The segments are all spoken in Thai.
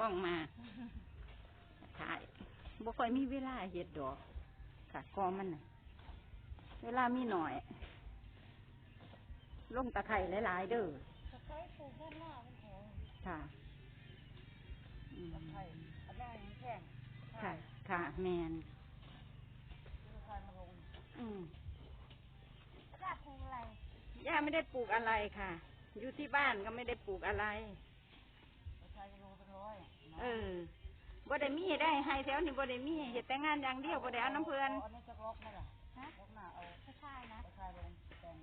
กล้องมาถ่ายบ่ค่อยมีเวลาเฮ็ดดอกค่ะกอมันน่ะ เวลามีหน่อยลงตะไคร้หลายๆเด้อตะไคร้ปลูกด้านหน้าเป็นแถวค่ะอืมตะไคร้อันแรกยังแข็งค่ะ ค่ะแมนตะไคร้มาลงอืมรากปลูกอะไรย่าไม่ได้ปลูกอะไรค่ะ อยู่ที่บ้านก็ไม่ได้ปลูกอะไร ตะไคร้กิโลเป็นร้อยเออบ่ได้มีได้ให้แถวนี้บ่ได้มีเฮ็ดแต่งานอย่างเดียวบ่ได้เอาน้ำเพื่อนอันนี้จะล็อกไหมล่ะฮะล็อกหน้าเอาตะไคร้นะตะไคร้ลงแต่ง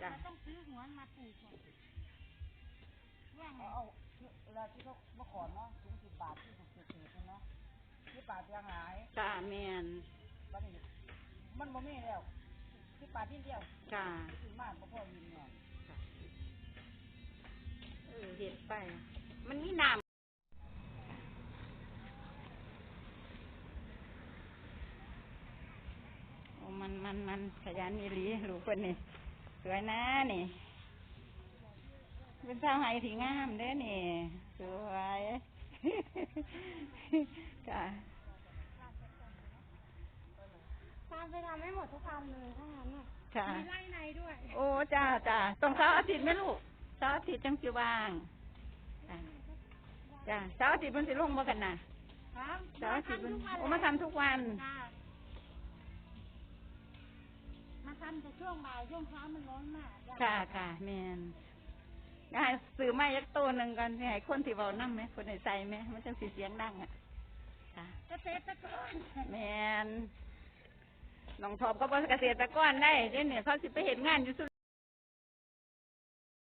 จ้ะเราต้องซื้อหัวมาปลูกก่อนแย่งไงเอาเอาเวลาที่เขาเมื่อก่อนเนาะถุงสิบบาทที่ถูกเศษๆเนาะที่บาทยังหายค่ะแมนวันนี้มันบ่มีแล้วที่บาทที่เดียวค่ะถึงมากบ่พอยินเนี่ยเออเฮ็ดไป มันมีน้ำ มันมันมันขยันอีหลีลูกคนนี่สวยนะนี่เป็นสาวไห้ที่งามเด้อนี่สวยค่ะตามไปทำให้หมดทุกอันเลยถ้างั้นน่ะค่ะมีไล่ในด้วย โอ้จ้าจ้าต้องเสาร์อาทิตย์ไหมลูกเสาร์อาทิตย์จังสิว่างจ้าจ้าเสาร์อาทิตย์มันสิลงมากันนะครับเสาร์อาทิตย์มันโอ้มาทำทุกวัน จ้ามาทำแต่ช่วงบ่ายช่วงเช้ามันร้อนมากจ้ค่ะค่ะแมนได้ซื้อไม้ยักตัวหนึ่งกันสิให้คนที่เบานั่ไหมคนไหนใส่ไหมมันจังสีเสียงดังอะค่ะเกษตรกรแมนน้องทอบก็เป็นเกษตรกรได้เดี๋ยวนี้เขาสิไปเห็นงานอยู่สุ